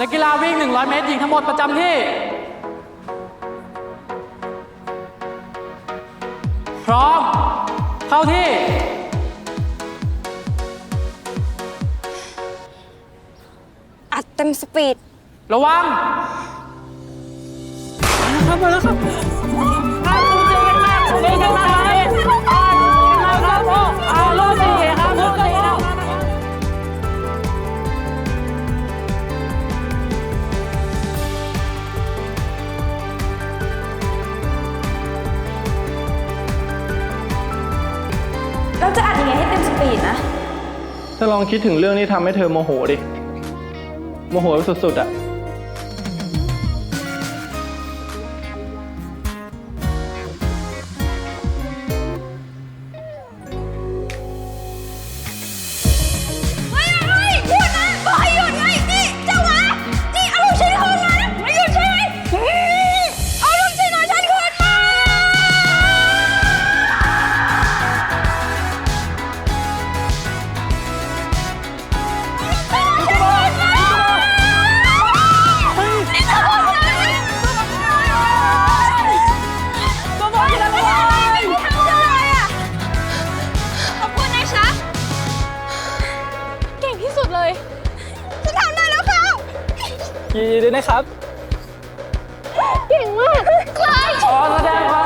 วิ่ง 100 เมตรหญิงทั้งหมดประจำที่ พร้อม เข้าที่ อัดเต็มสปีด ระวังครับมาแล้วครับครับ ธอลองคิดถึงเรื่องที่ทำให้เธอโมโหดิ โมโหสุดๆอะเยินดีด้วยนะครับ เก่งมาก ใช่ ขอแสดงความ